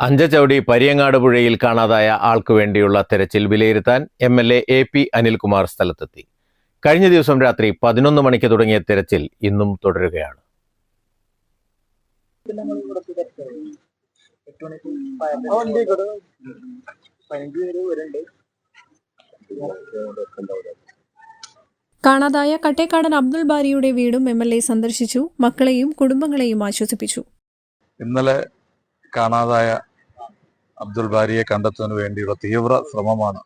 അഞ്ചച്ചവടി പരിയങ്ങാട് പുഴയിൽ കാണാതായ ആൾക്കു വേണ്ടിയുള്ള തെരച്ചിൽ വിലയിരുത്താൻ M L A A P Anilkumar സ്ഥലത്തെത്തി. കഴിഞ്ഞ ദിവസം രാത്രി പതിനൊന്ന് മണിക്ക് തുടങ്ങിയ തെരച്ചിൽ ഇന്നും തുടരുകയാണ്. കാണാതായ കട്ടേക്കാടൻ അബ്ദുൾ ബാരിയുടെ വീടും എം എൽ എ സന്ദർശിച്ചു മക്കളെയും കുടുംബങ്ങളെയും ആശ്വസിപ്പിച്ചു. ഇന്നലെ കാണാതായ അബ്ദുൽ ബാരിയെ കണ്ടെത്തുന്നതിന് വേണ്ടിയുള്ള തീവ്ര ശ്രമമാണ്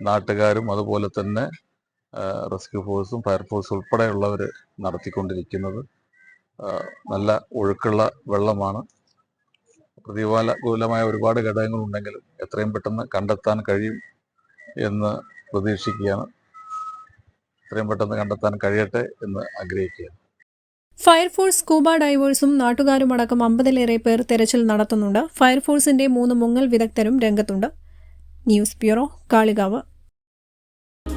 നാട്ടുകാരും അതുപോലെ തന്നെ റെസ്ക്യൂ ഫോഴ്സും ഫയർഫോഴ്സും ഉൾപ്പെടെയുള്ളവർ നടത്തിക്കൊണ്ടിരിക്കുന്നത് നല്ല ഒഴുക്കുള്ള വെള്ളമാണ്. പ്രതികൂലമായ ഒരുപാട് ഘടകങ്ങളുണ്ടെങ്കിലും എത്രയും പെട്ടെന്ന് കണ്ടെത്താൻ കഴിയും എന്ന് പ്രതീക്ഷിക്കുകയാണ്. എത്രയും പെട്ടെന്ന് കണ്ടെത്താൻ കഴിയട്ടെ എന്ന് ആഗ്രഹിക്കുകയാണ്. ഫയർഫോഴ്സ് സ്കൂബ ഡൈവേഴ്സും നാട്ടുകാരുമടക്കം അമ്പതിലേറെ പേർ തെരച്ചിൽ നടത്തുന്നുണ്ട്. ഫയർഫോഴ്സിന്റെ മൂന്ന് മുങ്ങൽ വിദഗ്ധരും രംഗത്തുണ്ട്. News bureau Kalikavu.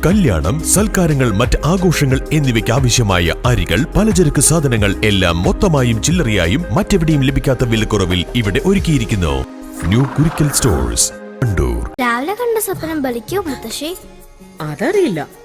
കല്യാണം സൽക്കാരങ്ങൾ മറ്റ് ആഘോഷങ്ങൾ എന്നിവയ്ക്ക് ആവശ്യമായ അരികൾ പലചരക്ക് സാധനങ്ങൾ എല്ലാം മൊത്തമായും ചില്ലറയായും മറ്റെവിടെയും ലഭിക്കാത്ത വിലക്കുറവിൽ ഇവിടെ ഒരുക്കിയിരിക്കുന്നു. New Kurikkal stores Kandur. രാവിലെ കണ്ട സ്വപ്നം ബലിക്കോ മുത്തശ്ശി? അതറിയില്ല.